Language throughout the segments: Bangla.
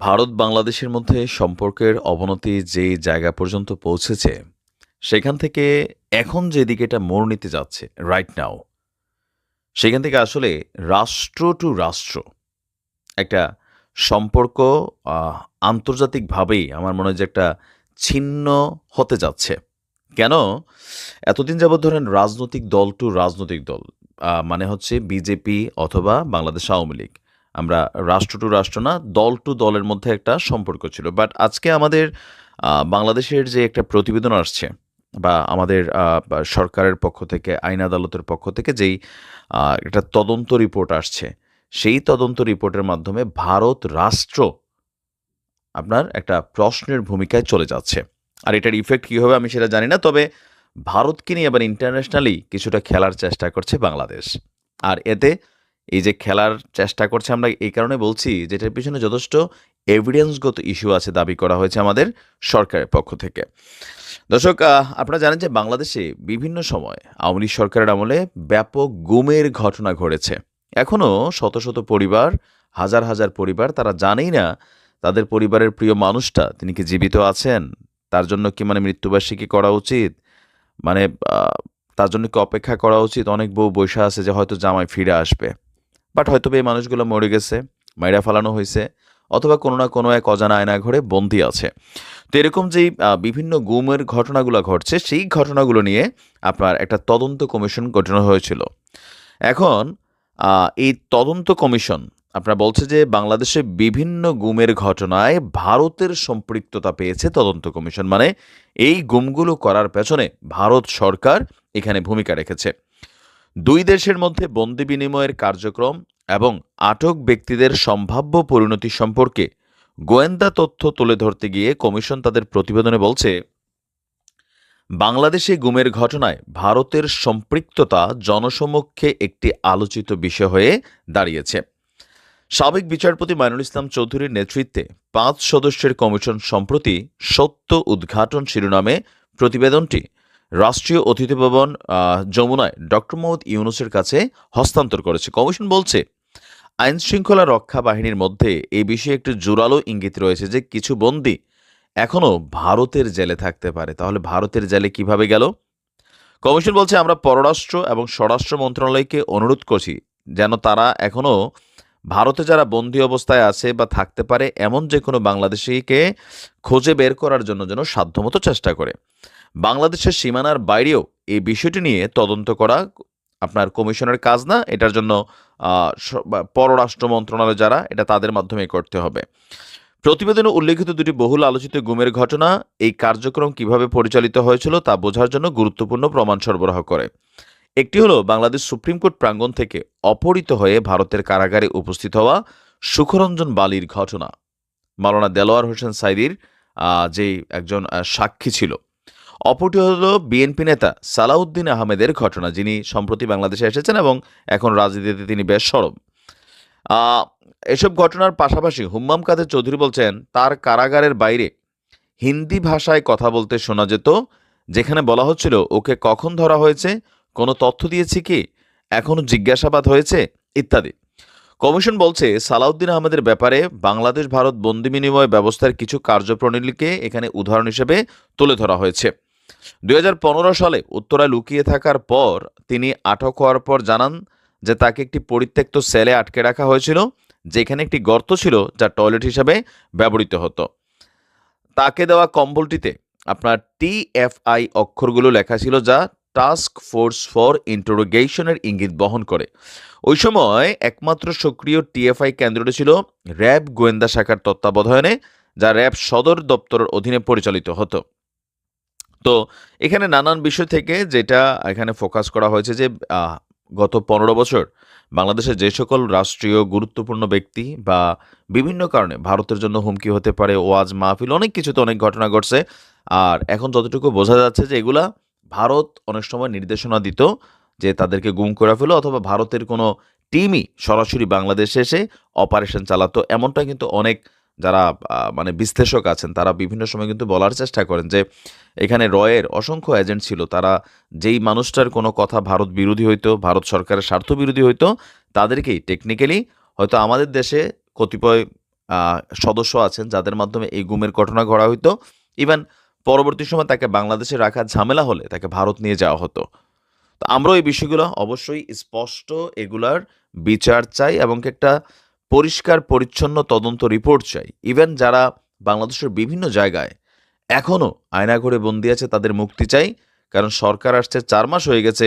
ভারত বাংলাদেশের মধ্যে সম্পর্কের অবনতি যে জায়গা পর্যন্ত পৌঁছেছে, সেখান থেকে এখন যেদিকে এটা মোড় নিতে যাচ্ছে রাইট নাও, সেখান থেকে আসলে রাষ্ট্র টু রাষ্ট্র একটা সম্পর্ক আন্তর্জাতিকভাবেই আমার মনে হয় যে একটা ছিন্ন হতে যাচ্ছে। কেন? এতদিন যাবৎ ধরেন রাজনৈতিক দল টু রাজনৈতিক দল মানে হচ্ছে বিজেপি অথবা বাংলাদেশ আওয়ামী লীগ। আমরা রাষ্ট্র টু রাষ্ট্র না, দল টু দলের মধ্যে একটা সম্পর্ক ছিল। বাট আজকে আমাদের বাংলাদেশের যে একটা প্রতিবেদন আসছে বা আমাদের সরকারের পক্ষ থেকে, আইন আদালতের পক্ষ থেকে যেই একটা তদন্ত রিপোর্ট আসছে, সেই তদন্ত রিপোর্টের মাধ্যমে ভারত রাষ্ট্র আপনার একটা প্রশ্নের ভূমিকায় চলে যাচ্ছে। আর এটার ইফেক্ট কী হবে আমি সেটা জানি না। তবে ভারতকে নিয়ে এবার ইন্টারন্যাশনালি কিছুটা খেলার চেষ্টা করছে বাংলাদেশ। আর এতে এই যে খেলার চেষ্টা করছে আমরা এই কারণে বলছি যে এটার পেছনে যথেষ্ট এভিডেন্সগত ইস্যু আছে দাবি করা হয়েছে আমাদের সরকারের পক্ষ থেকে। দর্শক আপনারা জানেন যে বাংলাদেশে বিভিন্ন সময় আওয়ামী লীগ সরকারের আমলে ব্যাপক গুমের ঘটনা ঘটেছে। এখনও শত, শত পরিবার, হাজার, হাজার পরিবার তারা জানেই না তাদের পরিবারের প্রিয় মানুষটা তিনি কি জীবিত আছেন? তার জন্য কি মানে মৃত্যুবার্ষিকী করা উচিত? মানে তার জন্য কি অপেক্ষা করা উচিত? অনেক বউ বইসা আছে যে হয়তো জামাই ফিরে আসবে। বাট হয়তোবা এই মানুষগুলো মরে গেছে, মাইরা ফালানো হয়েছে অথবা কোনো না কোনো এক অজানা আয়না ঘরে বন্দী আছে। তো এরকম যেই বিভিন্ন গুমের ঘটনাগুলো ঘটছে, সেই ঘটনাগুলো নিয়ে আপনার একটা তদন্ত কমিশন গঠন হয়েছিল। এখন এই তদন্ত কমিশন আপনার বলছে যে বাংলাদেশে বিভিন্ন গুমের ঘটনায় ভারতের সম্পৃক্ততা পেয়েছে তদন্ত কমিশন। মানে এই গুমগুলো করার পেছনে ভারত সরকার এখানে ভূমিকা রেখেছে। ২ দেশের মধ্যে বন্দি বিনিময়ের কার্যক্রম এবং আটক ব্যক্তিদের সম্ভাব্য পরিণতি সম্পর্কে গোয়েন্দা তথ্য তুলে ধরতে গিয়ে কমিশন তাদের প্রতিবেদনে বলছে, বাংলাদেশে গুমের ঘটনায় ভারতের সম্পৃক্ততা জনসমক্ষে একটি আলোচিত বিষয় হয়ে দাঁড়িয়েছে। সাবেক বিচারপতি মাইনুল ইসলাম চৌধুরীর নেতৃত্বে পাঁচ সদস্যের কমিশন সম্প্রতি সত্য উদ্ঘাটন শিরোনামে প্রতিবেদনটি রাষ্ট্রীয় অতিথি ভবন যমুনায় ডক্টর মোহাম্মদ ইউনুসের কাছে হস্তান্তর করেছে। কমিশন বলছে, আইনশৃঙ্খলা রক্ষা বাহিনীর মধ্যে এ বিষয়ে একটি জোরালো ইঙ্গিত রয়েছে যে কিছু বন্দী এখনও ভারতের জেলে থাকতে পারে। তাহলে ভারতের জেলে কীভাবে গেল? কমিশন বলছে আমরা পররাষ্ট্র এবং স্বরাষ্ট্র মন্ত্রণালয়কে অনুরোধ করছি যেন তারা এখনও ভারতে যারা বন্দী অবস্থায় আছে বা থাকতে পারে এমন যে কোনো বাংলাদেশিকে খুঁজে বের করার জন্য যেন সাধ্যমতো চেষ্টা করে। বাংলাদেশের সীমানার বাইরেও এই বিষয়টি নিয়ে তদন্ত করা আপনার কমিশনের কাজ না। এটার জন্য পররাষ্ট্র মন্ত্রণালয় যারা, এটা তাদের মাধ্যমে করতে হবে। প্রতিবেদনে উল্লেখিত দুটি বহুল আলোচিত গুমের ঘটনা, এই কার্যক্রম কীভাবে পরিচালিত হয়েছিল তা বোঝার জন্য গুরুত্বপূর্ণ প্রমাণ সরবরাহ করে। একটি হলো, বাংলাদেশ সুপ্রিম কোর্ট প্রাঙ্গণ থেকে অপহৃত হয়ে ভারতের কারাগারে উপস্থিত হওয়া সুখরঞ্জন বালির ঘটনা। মালানা দেলোয়ার হোসেন সাঈদীর যে একজন সাক্ষী ছিল। অপরটি হলো বিএনপি নেতা সালাউদ্দিন আহমেদের ঘটনা যিনি সম্প্রতি বাংলাদেশে এসেছেন এবং এখন রাজনীতিতে তিনি বেশ সরব। এসব ঘটনার পাশাপাশি হুম্মাম কাদের চৌধুরী বলছেন তার কারাগারের বাইরে হিন্দি ভাষায় কথা বলতে শোনা যেত যেখানে বলা হচ্ছিল ওকে কখন ধরা হয়েছে, কোনো তথ্য দিয়েছে কি, এখনও জিজ্ঞাসাবাদ হয়েছে ইত্যাদি। কমিশন বলছে সালাউদ্দিন আহমেদের ব্যাপারে বাংলাদেশ ভারত বন্দি বিনিময় ব্যবস্থার কিছু কার্যপ্রণালীকে এখানে উদাহরণ হিসেবে তুলে ধরা হয়েছে। ২০১৫ সালে উত্তরায় লুকিয়ে থাকার পর তিনি আটক হওয়ার পর জানান যে তাকে একটি পরিত্যক্ত সেলে আটকে রাখা হয়েছিল, যেখানে একটি গর্ত ছিল যা টয়লেট হিসাবে ব্যবহৃত হতো। তাকে দেওয়া কম্বলটিতে আপনার টিএফআই অক্ষরগুলো লেখা ছিল যা টাস্ক ফোর্স ফর ইন্টারোগেশন এর ইঙ্গিত বহন করে। ওই সময় একমাত্র সক্রিয় টিএফআই কেন্দ্রটি ছিল র‍্যাব গোয়েন্দা শাখার তত্ত্বাবধানে, যা র‍্যাব সদর দপ্তরের অধীনে পরিচালিত হতো। তো এখানে নানান বিষয় থেকে যেটা এখানে ফোকাস করা হয়েছে যে গত ১৫ বছর বাংলাদেশের যে সকল রাষ্ট্রীয় গুরুত্বপূর্ণ ব্যক্তি বা বিভিন্ন কারণে ভারতের জন্য হুমকি হতে পারে, ওয়াজ মাহফিল, অনেক কিছুতে অনেক ঘটনা ঘটছে। আর এখন যতটুকু বোঝা যাচ্ছে যে, এগুলা ভারত অনেক সময় নির্দেশনা দিত যে, তাদেরকে গুম করে ফেলো অথবা ভারতের কোনো টিমই সরাসরি বাংলাদেশে এসে অপারেশন চালাতো। এমনটা কিন্তু অনেক যারা মানে বিশ্লেষক আছেন তারা বিভিন্ন সময় কিন্তু বলার চেষ্টা করেন যে এখানে রয়ের অসংখ্য এজেন্ট ছিল। তারা যেই মানুষটার কোনো কথা ভারত বিরোধী হইতো, ভারত সরকারের স্বার্থ বিরোধী হইতো তাদেরকেই টেকনিক্যালি হয়তো আমাদের দেশে কতিপয় সদস্য আছেন যাদের মাধ্যমে এই গুমের ঘটনা ঘটা হইতো ইভেন পরবর্তী সময় তাকে বাংলাদেশে রাখার ঝামেলা হলে তাকে ভারত নিয়ে যাওয়া হতো তো আমরাও এই বিষয়গুলো অবশ্যই স্পষ্ট এগুলার বিচার চাই এবং একটা পরিষ্কার, পরিচ্ছন্ন তদন্ত রিপোর্ট চাই। ইভেন যারা বাংলাদেশের বিভিন্ন জায়গায় এখনও আয়নাঘরে বন্দি আছে, তাদের মুক্তি চাই। কারণ সরকার আসছে, চার মাস হয়ে গেছে,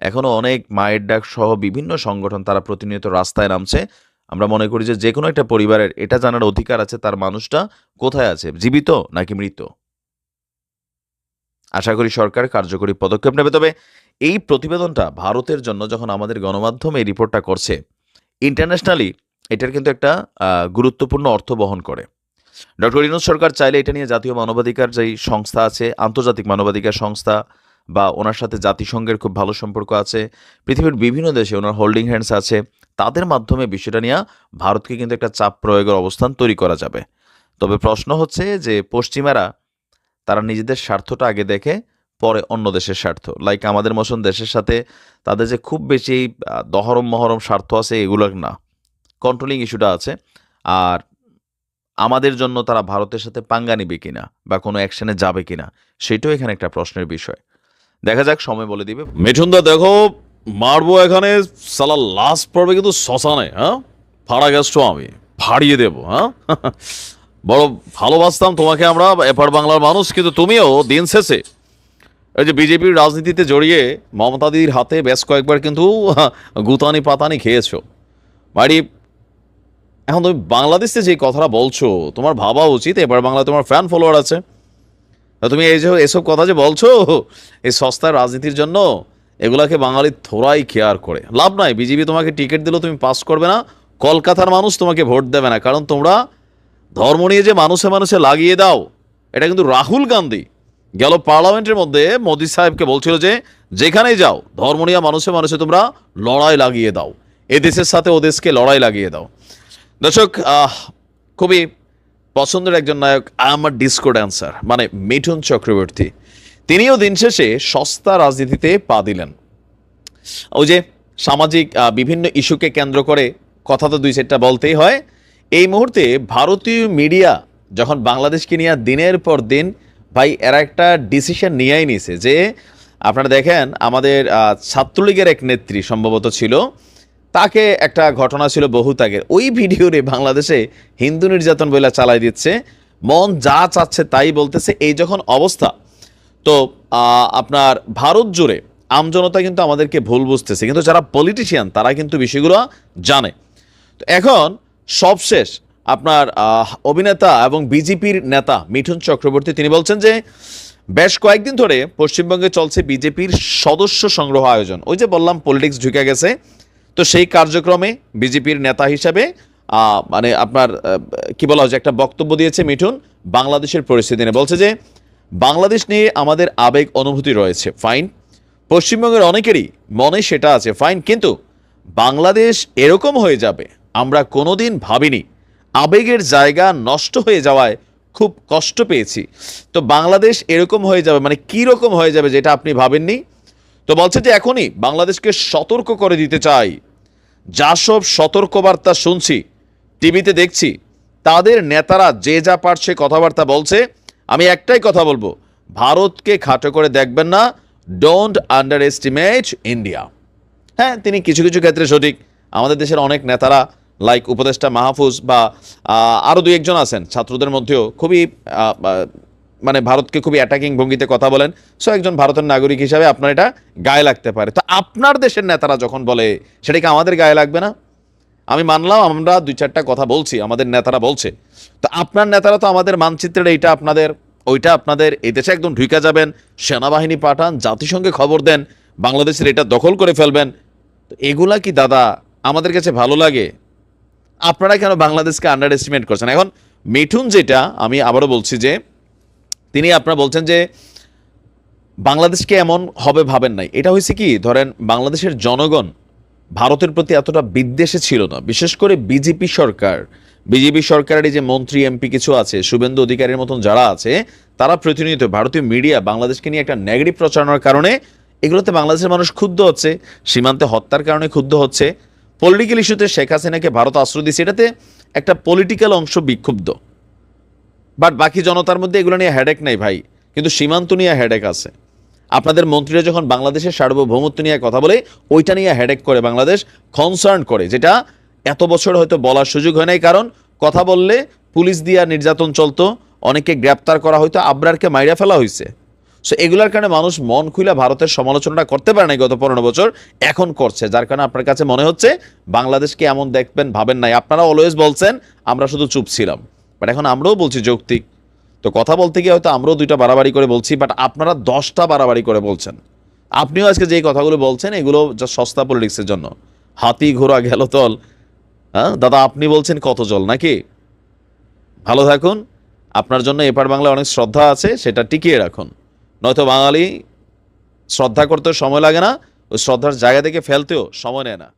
এখনও অনেক মায়ের ডাক সহ বিভিন্ন সংগঠন তারা প্রতিনিয়ত রাস্তায় নামছে। আমরা মনে করি যে যে কোনো একটা পরিবারের এটা জানার অধিকার আছে, তার মানুষটা কোথায় আছে? জীবিত নাকি মৃত? আশা করি সরকার কার্যকরী পদক্ষেপ নেবে। তবে এই প্রতিবেদনটা ভারতের জন্য যখন আমাদের গণমাধ্যম এই রিপোর্টটা করছে ইন্টারন্যাশনালি এটার কিন্তু একটা গুরুত্বপূর্ণ অর্থ বহন করে। ডক্টর ইনোজ সরকার চাইলে এটা নিয়ে জাতীয় মানবাধিকার যেই সংস্থা আছে, আন্তর্জাতিক মানবাধিকার সংস্থা বা ওনার সাথে জাতিসংঘের খুব ভালো সম্পর্ক আছে, পৃথিবীর বিভিন্ন দেশে ওনার হোল্ডিং হ্যান্ডস আছে, তাদের মাধ্যমে বিষয়টা নিয়ে ভারতকে কিন্তু একটা চাপ প্রয়োগের অবস্থান তৈরি করা যাবে। তবে প্রশ্ন হচ্ছে যে পশ্চিমারা, তারা নিজেদের স্বার্থটা আগে দেখে পরে অন্য দেশের স্বার্থ। লাইক আমাদের মতন দেশের সাথে তাদের যে খুব বেশি দহরম মহরম স্বার্থ আছে এগুলো না। কন্ট্রোলিং ইস্যুটা আছে। আর আমাদের জন্য তারা ভারতের সাথে পাঙ্গা নিবে কিনা বা কোনো অ্যাকশনে যাবে কিনা, সেটাও এখানে একটা প্রশ্নের বিষয়। দেখা যাক, সময় বলে দিবে। মিঠুনদা, দেখো, মারবো এখানে, সালা লাস্ট পর্বে কিন্তু শ্মশানে হ্যাঁ? ফাড়া গেছো আমি, ফাড়িয়ে দেবো হ্যাঁ? বড় ভালোবাসতাম তোমাকে আমরা, এপার বাংলার মানুষ, কিন্তু তুমিও দিন শেষে। এই যে বিজেপির রাজনীতিতে জড়িয়ে মমতা দিদির হাতে বেশ কয়েকবার কিন্তু গুতানি পাতানি খেয়েছো। বাড়ি এখন তুমি বাংলাদেশে যে কথাটা বলছো, তোমার ভাবা উচিত, এবার বাংলায় তোমার ফ্যান ফলোয়ার আছে। তুমি এই যে এসব কথা যে বলছো, এই সস্তার রাজনীতির জন্য এগুলাকে বাঙালি থোড়াই কেয়ার করে। লাভ নাই, বিজেপি তোমাকে টিকিট দিলেও তুমি পাস করবে না, কলকাতার মানুষ তোমাকে ভোট দেবে না, কারণ তোমরা ধর্ম নিয়ে যে মানুষে মানুষে লাগিয়ে দাও, এটা কিন্তু রাহুল গান্ধী। গেল পার্লামেন্টের মধ্যে মোদী সাহেবকে বলছিল যে, যেখানেই যাও, ধর্ম নিয়ে মানুষে মানুষে তোমরা লড়াই লাগিয়ে দাও। এ দেশের সাথে ও দেশকে লড়াই লাগিয়ে দাও। দর্শক খুবই পছন্দের একজন নায়ক আমার ডিসকো ড্যান্সার মানে মিঠুন চক্রবর্তী। তিনিও দিন শেষে সস্তা রাজনীতিতে পা দিলেন। ওই যে সামাজিক বিভিন্ন ইস্যুকে কেন্দ্র করে কথা তো দুই চারটা বলতেই হয়, এই মুহূর্তে ভারতীয় মিডিয়া যখন বাংলাদেশকে নিয়ে দিনের পর দিন, ভাই, এরা একটা ডিসিশন নিয়েই নিছে যে, আপনারা দেখেন, আমাদের ছাত্রলীগের এক নেত্রী সম্ভবত ছিল তাকে একটা ঘটনা ছিল বহুত আগের ওই ভিডিওরে বাংলাদেশে হিন্দু নির্যাতন বইলা চালাই দিচ্ছে, মন যা চাচ্ছে তাই বলতেছে, এই যখন অবস্থা, তো আপনার ভারত জুড়ে আমজনতা কিন্তু আমাদেরকে ভুল বুঝতেছে, কিন্তু যারা পলিটিশিয়ান তারা কিন্তু বিষয়গুলো জানে। তো এখন সবশেষ আপনার অভিনেতা এবং বিজেপির নেতা মিঠুন চক্রবর্তী, তিনি বলছেন যে, বেশ কয়েকদিন ধরে পশ্চিমবঙ্গে চলছে বিজেপির সদস্য সংগ্রহ আয়োজন। ওই যে বললাম পলিটিক্স ঢুকে গেছে তো সেই কার্যক্রমে বিজেপির নেতা হিসাবে মানে আপনার কি বলা হচ্ছে একটা বক্তব্য দিয়েছে মিঠুন, বাংলাদেশের পরিস্থিতি নিয়ে। বলছে যে, বাংলাদেশ নিয়ে আমাদের আবেগ অনুভূতি রয়েছে, ফাইন। পশ্চিমবঙ্গের অনেকেরই মনে সেটা আছে, ফাইন। কিন্তু বাংলাদেশ এরকম হয়ে যাবে, আমরা কোনোদিন ভাবিনি। আবেগের জায়গা নষ্ট হয়ে যাওয়ায় খুব কষ্ট পেয়েছি। তো বাংলাদেশ এরকম হয়ে যাবে মানে কী রকম হয়ে যাবে যেটা আপনি ভাবেননি? তো বলছে যে এখনই বাংলাদেশকে সতর্ক করে দিতে চাই। যা সব সতর্কবার্তা শুনছি, টিভিতে দেখছি, তাদের নেতারা যে যা পারছে কথাবার্তা বলছে। আমি একটাই কথা বলব, ভারতকে খাটো করে দেখবেন না ডোন্ট আন্ডার এস্টিমেট ইন্ডিয়া হ্যাঁ তিনি কিছু কিছু ক্ষেত্রে সঠিক, আমাদের দেশের অনেক নেতারা লাইক উপদেষ্টা মাহফুজ বা আরও দুই একজন আছেন, ছাত্রদের মধ্যেও খুবই মানে ভারতকে খুবই অ্যাটাকিং ভঙ্গিতে কথা বলেন। সো একজন ভারতের নাগরিক হিসাবে আপনার এটা গায়ে লাগতে পারে। তো আপনার দেশের নেতারা যখন বলে, সেটা কি আমাদের গায়ে লাগবে না? আমি মানলাম, আমরা দুই চারটা কথা বলছি, আমাদের নেতারা বলছে। তো আপনার নেতারা তো আমাদের মানচিত্রের এইটা আপনাদের, ওইটা আপনাদের, এই দেশে একদম ঢুকে যাবেন, সেনাবাহিনী পাঠান, জাতিসংঘে খবর দেন, বাংলাদেশের এটা দখল করে ফেলবেন। তো এগুলা কি দাদা, আমাদের কাছে ভালো লাগে? আপনারা কেন বাংলাদেশকে আন্ডার এস্টিমেট করছেন? এখন মিঠুন যেটা, আমি আবারও বলছি যে তিনি আপনারা বলছেন যে বাংলাদেশকে এমন হবে ভাবেন নাই। এটা হয়েছে কি? ধরেন বাংলাদেশের জনগণ ভারতের প্রতি এতটা বিদ্বেষে ছিল না। বিশেষ করে বিজেপি সরকার। বিজেপি সরকারের যে মন্ত্রী, এমপি কিছু আছে, শুভেন্দু অধিকারীর মতন যারা আছে, তারা প্রতিনিয়ত ভারতীয় মিডিয়া বাংলাদেশকে নিয়ে একটা নেগেটিভ প্রচারণার কারণে এগুলোতে বাংলাদেশের মানুষ ক্ষুব্ধ হচ্ছে, সীমান্তে হত্যার কারণে ক্ষুব্ধ হচ্ছে। পলিটিক্যাল ইস্যুতে শেখ হাসিনাকে ভারত আশ্রয় দিচ্ছে এটাতে একটা পলিটিক্যাল অংশ বিক্ষুব্ধ। বাট বাকি জনতার মধ্যে এগুলো নিয়ে হেডেক নেই ভাই। কিন্তু সীমান্ত নিয়ে হেডেক আছে। আপনাদের মন্ত্রীরা যখন বাংলাদেশের সার্বভৌমত্ব নিয়ে কথা বলে, ওইটা নিয়ে হেডেক করে বাংলাদেশ কনসার্ন করে, যেটা এত বছর হয়তো বলার সুযোগ হয় নাই। কারণ কথা বললে পুলিশ দিয়া নির্যাতন চলতো অনেকে গ্রেপ্তার করা হয়তো, আবরারকে মাইরা ফেলা হয়েছে সো এগুলোর কারণে মানুষ মন খুলে ভারতের সমালোচনাটা করতে পারে নাই গত পনেরো বছর, এখন করছে, যার কারণে আপনার কাছে মনে হচ্ছে বাংলাদেশকে এমন দেখবেন, ভাবেন নাই। আপনারা অলওয়েজ বলছেন, আমরা শুধু চুপ ছিলাম। বাট এখন আমরাও বলছি যৌক্তিক। তো কথা বলতে গিয়ে হয়তো আমরাও দুইটা বাড়াবাড়ি করে বলছি বাট আপনারা দশটা বাড়াবাড়ি করে বলছেন। আপনিও আজকে যে কথাগুলো বলছেন, এগুলো যা সস্তা পলিটিক্সের জন্য। হাতি ঘোড়া গেল তল। হ্যাঁ? দাদা, আপনি বলছেন কত জল, নাকি? ভালো থাকুন। আপনার জন্য এপার বাংলায় অনেক শ্রদ্ধা আছে, সেটা টিকিয়ে রাখুন। নয়তো বাঙালি শ্রদ্ধা করতে সময় লাগে না, ওই শ্রদ্ধার জায়গা থেকে ফেলতেও সময় নেয় না।